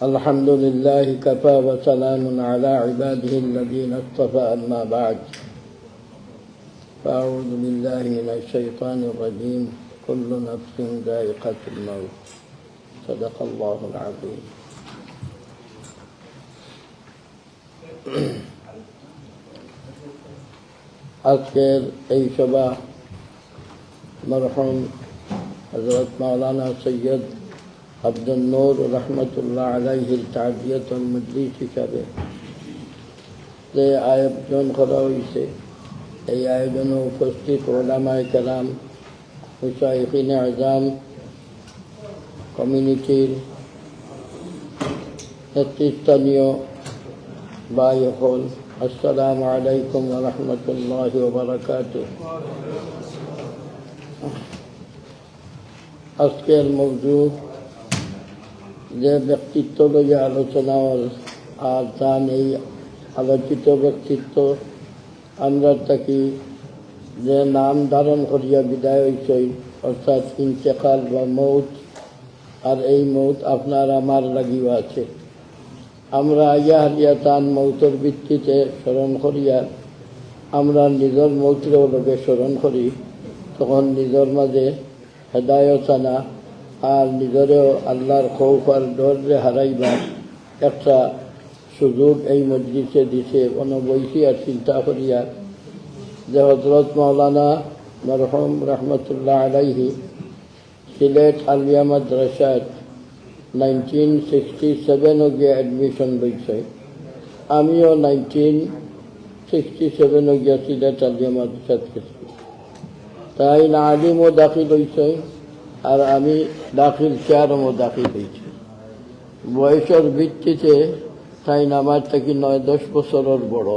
الحمد لله كفى وسلام على عباده الذين اصطفى أما بعد فأعوذ بالله من الشيطان الرجيم كل نفس ذائقة الموت صدق الله العظيم আজকের এই সভা মরহম হজরত মাওলানা সৈয়দ আব্দুল নূর রহমতুল্লাহ আলাইহির তাজিয়তুল মজলিস হিসাবে যে আয়োজন করা হয়েছে এই আয়োজনে উপস্থিত ওলামায় কালাম হুসাইফিন আজম কমিউনিটির নেতৃস্থানীয় বাই হল আসসালামু আলাইকুম রহমতুল্লাহ বারকাত আজকের মৌজুদ যে ব্যক্তিত্ব লইয়া আলোচনা আর তান এই আলোচিত ব্যক্তিত্ব, আমরা তাকে যে নাম ধারণ করিয়া বিদায় হইছই অর্থাৎ ইন্তেকাল বা মৌত, আর এই মৌত আপনার আমার লাগিও আছে। আমরা আইয়া হারিয়া তান মৌতর ভিত্তিতে স্মরণ করিয়া, আমরা নিজের মৌতের লোকে স্মরণ করি, তখন নিজের মাঝে হেদায়ত আনা আর নিজেরও আল্লাহর খৌফ আর ডরে হারাইবার একটা সুযোগ এই মসজিদে দিছে। কোনো বৈশি আর চিন্তা করিয়া যে হজরত মৌলানা মরহম রহমতুল্লাহ আলাইহি সিলেট আলিয়া মাদ্রাসার নাইনটিন সিক্সটি সেভেনও গিয়ে অ্যাডমিশন লইছে। আমিও নাইনটিন সিক্সটি সেভেনও গিয়া সিলেট আলিয়া মাদ্রাসাত গেছি। তাই না আলিমও দাখিল হয়েছে আর আমি দাখিল চেয়ারও দাখিল হয়েছি। বয়সের ভিত্তিতে তাই আমার থাকি নয়, দশ বছরের বড়।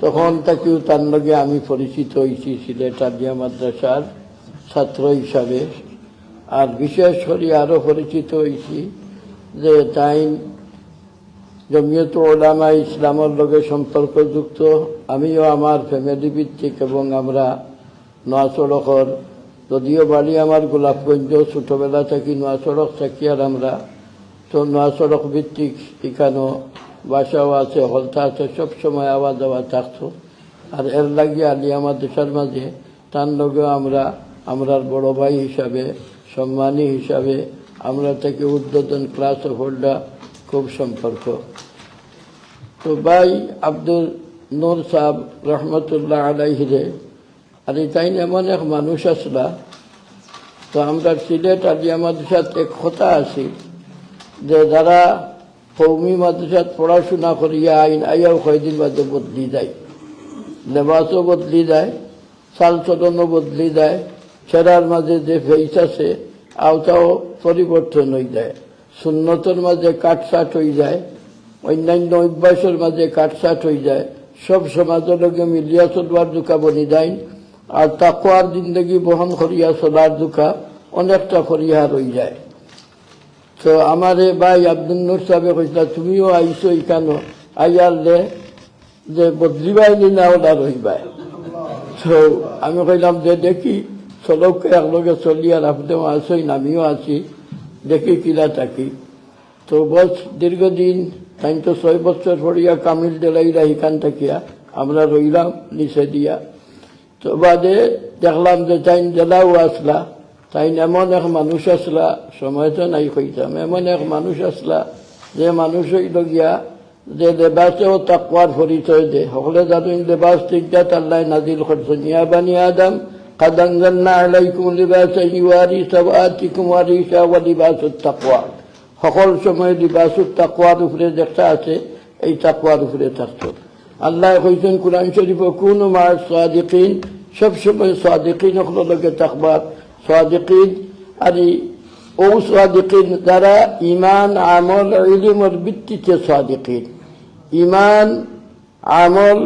তখন তাকেও তার লগে আমি পরিচিত হয়েছি সিলেট আলিয়া মাদ্রাসার ছাত্র হিসাবে। আর বিশেষ করে আরও পরিচিত হয়েছি যে তাই জমিয়ত ওলামা ইসলামের লগে সম্পর্কযুক্ত। আমিও আমার ফ্যামিলি ভিত্তিক এবং আমরা নোয়া সড়কর যদিও বাড়ি আমার গোলাপগঞ্জ ছোটবেলা থাকি নোয়া সড়ক থাকি আর আমরা তো নোয়া সড়ক ভিত্তিক এখানেও বাসাও আছে, হলতা আছে সবসময় আওয়া যাওয়া থাকতো। আর এর লাগিয়ে আমার দেশের মাঝে, তার লগেও আমরা, আমরার বড় ভাই হিসাবে, সম্মানী হিসাবে আমরা থেকে উদ্বোধন ক্লাস হোল্ডার খুব সম্পর্ক। তো ভাই আব্দুল নূর সাহেব রহমতুল্লাহ আলাইহিরে আর তাই এমন এক মানুষ আসলা, তো আমরা সিলেট মাদ্রাসাত এক কথা আছি, যে যারা কৌমি মাদ্রাসাত পড়াশোনা করিয়া আইন, আইয়াও কয়দিন বাদে বদলি যায় লেবাসও বদলি যায় চাল চলনও বদলি যায় ছেড়ার মাঝে যে ফেস আছে, আওতাও পরিবর্তন হয়ে যায় সুন্নতর মাঝে কাটসাট হয়ে যায় অন্যান্য অভ্যাসের মাঝে কাটসাট হয়ে যায় সব সমাজের লগে মিলিয়া চলবার বনি যায় আর তাকুয়ার জিন্দগি বহন করিয়া চলার দুঃখা অনেকটা করিয়া রয়ে যায়। তো আমার ভাই আব্দুল নুর সাহেব কইসলা তুমিও আইসো ইখানো আইয়ার দে যে বদলিবাই না ওটা রইবাই? তো আমি কইলাম যে দেখি চলকে একলগে চলি আর আপনিও আসই আমিও আছি, দেখি কিলা থাকি। তো বস, দীর্ঘদিন তাই তো ছয় বছর পড়িয়া কামিল ডেলাইরা এখান থাকিয়া আমরা রইলাম নিচে দিয়া। তো বাদে দেখলাম যে তাই জেলাও আসলা তাই এমন এক মানুষ আসলা সময় তো নাই কইতাম এমন এক মানুষ আসলা যে মানুষ হইল গিয়া যে লেবাসেও তাকুয়ার পরিচয় দে সকলে জানো লেবাস তিনটা তাল্লাই নাজিল করছেন ইয়া বানি আদম قد أنزلنا عليكم لباسا يواري سوآتكم وريشا ولباس التقوى সকল সময় লিবাসুর তাকুয়ার উপরে যেটা আছে এই তাকুয়ার উপরে থাকতো আল্লাহ কইছেন কোরআন শরীফ কোন মার সাদিকিন সবসময় সাদিকিন লগে থাকবার সাদিকিন আর ও সাদিকিন যারা ইমান আমল ইলিমর ভিত্তিতে সাদিকিন ইমান আমল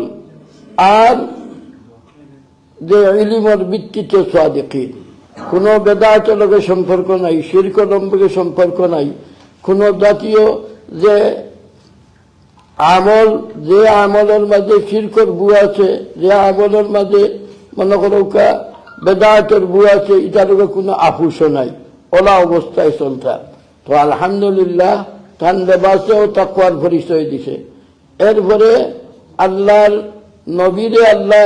আর যে ইলিমর ভিত্তিতে সাদিকিন কোনো বেদায়তের লগে সম্পর্ক নাই শিরকলম্বকে সম্পর্ক নাই কোনো জাতীয় যে আমল যে আমলের মাঝে শিরকর বু আছে যে আমলের মাঝে মনে করো বেদায়তের বু আছে, এটার কোনো আফুসও নাই। ওলা অবস্থায় চলতা তো আলহামদুলিল্লাহ তান লেবাসেও তাকুয়ার পরিচয় দিছে। এরপরে আল্লাহর নবীরে আল্লাহ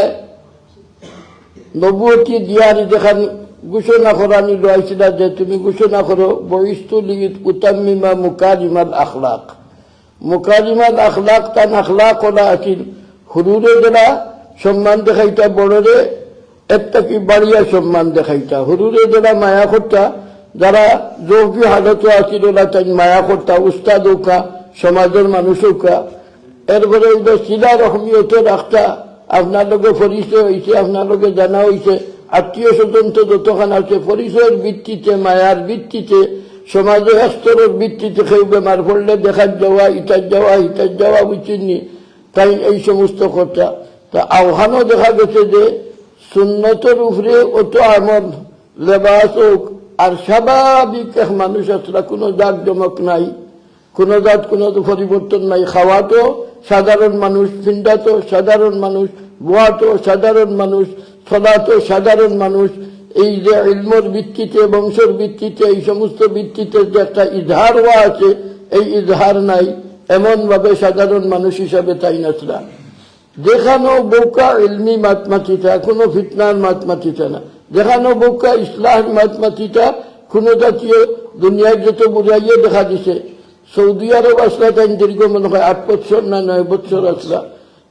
নবুয়তি দিয়ারি দেখান ঘোষণা করা করানি রয়েছিল যে তুমি ঘোষণা করো বহিস্তু লিগিত উতাম্মিমা মুকারিমাল আখলাক। মুকারিমাল আখলাক তান আখলাক করা আছিল হুরুরে যারা সম্মান দেখাইতা বড়রে একটা কি বাড়িয়া সম্মান দেখাইতা? হুরুরে যারা মায়া করতা, যারা যোগী হালত আছিল তাই মায়া করতা, উস্তাদ উকা সমাজের মানুষ উকা এরপরে ওইটা শিলা রকমিয়ত রাখতা, আপনার লোকে পরিচয় হয়েছে আপনার লোকে জানা হয়েছে আত্মীয় স্বজন তো যতখান আছে, পরিচয়ের ভিত্তিতে, মায়ার ভিত্তিতে, সমাজে স্তরের ভিত্তিতে কেউ বেমার পড়লে দেখার যাওয়া, ইটার যাওয়া ইটার যাওয়া, বুঝিনি। তাই এই সমস্ত কথা। তা আহ্বানও দেখা গেছে যে সুন্নতের উপরে অত আমল, লেবাস হোক, আর স্বাভাবিক মানুষ আসলে কোনো জাক জমক নাই, কোনো জাত, কোনো পরিবর্তন নাই। খাওয়া তো সাধারণ মানুষ চিন্তা তো সাধারণ মানুষ বোয়া তো সাধারণ মানুষ সদা তো সাধারণ মানুষ। এই যে ইলমর ভিত্তিতে, বংশের ভিত্তিতে, এই সমস্ত ভিত্তিতে যে একটা ইজহার হওয়া আছে, এই ইজহার নাই। এমনভাবে সাধারণ মানুষ হিসাবে তাই নাচরা যেখানো বৌকা ইলমি মাতমাতিটা, কোনো ফিতনার মাতমাতিটা না। যেখানো বৌকা ইসলাহ মাতমাতিটা কোনো জাতীয় দুনিয়ায় যত বুঝাইয়ে দেখা দিছে। সৌদি আরব আসলা তাই দীর্ঘ মনে হয় আট বছর না নয় বছর আসলা।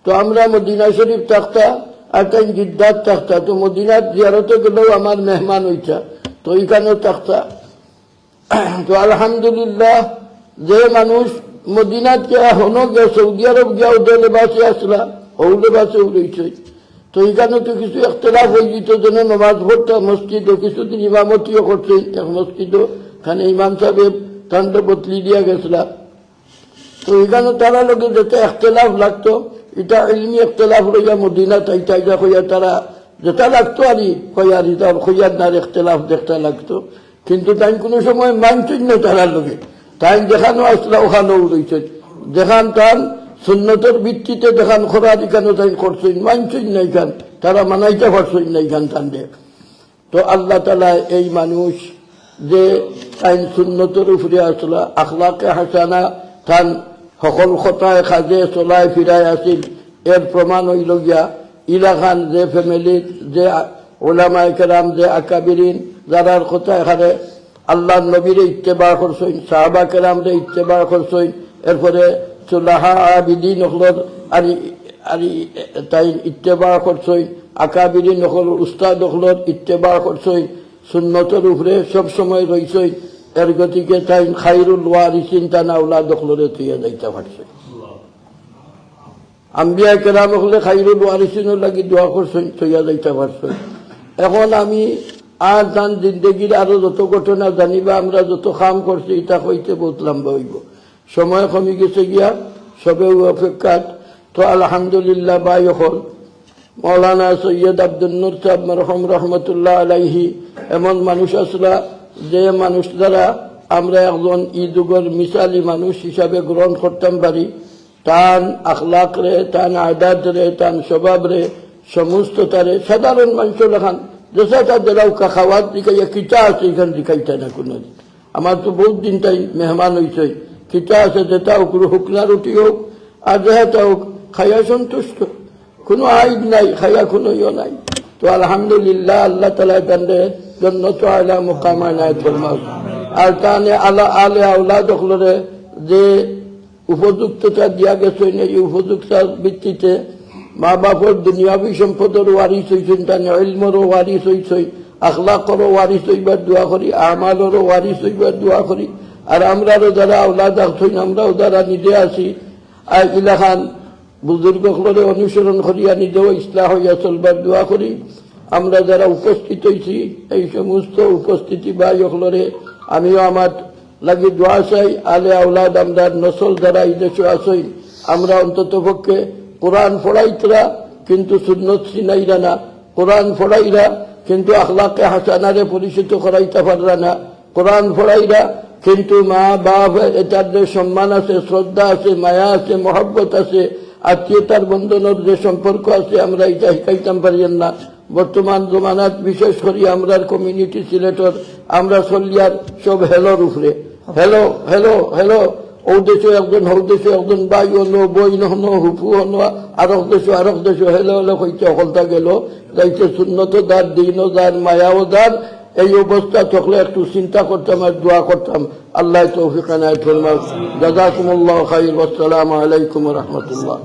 তো আমরা মদিনা শরীফ থাকতা আর তাই জিদ্দাত থাকতা। তো মদিনার জিয়ারতে গেলেও আমার মেহমান হইতা তো ওইখানেও থাকতা। তো আলহামদুলিল্লাহ, যে মানুষ মদিনাত গিয়া হনো গিয়া সৌদি আরব গিয়া ওদের লেবাসে আসলা ও লেবাসে উড়েছে তো এখানে তো কিছু একতলাফ হয়ে যেত যেন নমাজ পড়তাম মসজিদও কিছুদিন ইমামতিও করছে। এক মসজিদও খানে ইমাম সাহেব তান্ডে বদলি দিয়া গেছিলা। তো এখানে তারা লোকে যেতে একতলাফ লাগতো, এটা এলমি একতলাফ রইয়া মদিনা তাই তাইজা হইয়া তারা যেটা লাগতো আর হইয়া রিতার হইয়ার নার একতলাফ দেখতে লাগতো। কিন্তু তাই কোনো সময় মানছেন না তারা লোকে। তাই দেখানো আসলা, ওখানেও রয়েছে দেখান তান সুন্নতের ভিত্তিতে দেখান খোরার এখানে তাই করছেন? মানছেন না এখান, তারা মানাইতে পারছেন না এখান তান্ডে তো আল্লাহ তালা এই মানুষ যে আইন সুন্নতের উপরে আসলা, আখলাকে হাসানা তান সকল কথায় খাজে চলাই ফিরাই আছিল এর প্রমাণ হইল গিয়া ইলাখান যে ফ্যামিলির যে ওলামায় কেরাম, যে আকাবিরিন যারার কথা এখানে আল্লাহ নবীরে ইত্তেবা করছেন, সাহাবা কেরাম রে ইত্তেবা করছেন। এরপরে চুলাহা হলর আর আর তাই ইত্তেবা করছেন আকাবিরিন হল উস্তাদ হলর ইত্তেবা করছেন সুন্নতের উপরে সব সময় রয়েছে এর গতিকে তাই খাইরুল ওয়ারিসিন টানা ওলা দখলরে তুইয়া যাইতে পারছে। আম্বিয়া কেরাম হলে খাইরুল ওয়ারিসিনের লাগি দোয়া করছেন তুইয়া যাইতে পারছে এখন আমি আর তান জিন্দগির আরও যত ঘটনা জানিবা, আমরা যত কাম করছি এটা হইতে বহুত হইব। সময় কমি গেছে গিয়া সবে অপেক্ষাত তো আলহামদুলিল্লাহ বাই এখন মৌলানা সৈয়দ আব্দুল নুর সাহেব রহমতুল্লাহ আলাইহি এমন মানুষ আসলা যে মানুষ দ্বারা আমরা একজন ই ইদুগর মিসালি মানুষ হিসাবে গ্রহণ করতাম পারি। তান আখলাক রে, তান আদাত রে, তান স্বভাব রে সমস্ত তারে সাধারণ মানুষ লেখান যেসা তার দ্বারাও খাওয়ার দিকাইয়া কিটা আছে এখান দিকাইটা না কোনো আমার তো বহুত দিন তাই মেহমান হয়েছে কিটা আছে যেটা হোক হুকনা রুটি হোক, আর যেটা হোক খাইয়া সন্তুষ্ট। কোনো আইন নাই, খাইয়া কোনো ইয়ে নাই। তো আলহামদুলিল্লাহ, আল্লাহ তালা তান্ডে জন্য তো আলা মোকামা নাই ফরমাও আর তানে আলা আলে আউলা দখলরে যে উপযুক্ততা দিয়া গেছে, এই উপযুক্তার ভিত্তিতে মা বাপর দুনিয়াবী সম্পদের ওয়ারিস হয়েছেন তানে ইলমরও ওয়ারিস হয়েছে আখলাকরও ওয়ারিস হইবার দোয়া করি, আমালেরও ওয়ারিস হইবার দোয়া করি। আর আমরারও যারা আওলাদ আসছেন আমরাও যারা নিজে আছি, আর বুজুর্গ হলরে অনুসরণ করিয়া নিজেও ইসলাম হইয়া চলবার দোয়া করি। আমরা যারা উপস্থিত হয়েছি এই সমস্ত উপস্থিতি বা হলরে, আমিও আমার লাগি দোয়া চাই, আলে আউলাদ আমরা নসল যারা এই দেশে আসই আমরা অন্তত পক্ষে কোরআন ফড়াইতরা কিন্তু সুন্নত সিনাইরা না। কোরআন ফড়াইরা কিন্তু আখলাকে হাসানারে পরিচিত করাইতে পাররা না। কোরআন ফড়াইরা কিন্তু মা বাপ যে সম্মান আছে, শ্রদ্ধা আছে, মায়া আছে, মহব্বত আছে, আত্মীয়তার বন্ধনের যে সম্পর্ক আছে, আমরা এটা শিখাইতাম পারিয়েন না। বর্তমান জমানাত, বিশেষ করে আমরার কমিউনিটি সিলেটর আমরা চলিয়ার সব হেলোর উপরে। হেলো হেলো হেলো ও দেশে একজন হৌ দেশে একজন, বাই হলো বই নহনো হুপু হনো আর দেশ দেশে আর এক দেশে হেলো হেলো হইতে অকলতা গেল। যাইতে শূন্যত দার, দিনও দার, মায়াও দার এই অবস্থা থাকলে একটু চিন্তা করতাম আর দোয়া করতাম। আল্লাহ তৌফিক আনায় ফরমাও জাজাকুমুল্লাহ খাইর। আসসালামু আলাইকুম রহমতুল্লাহ।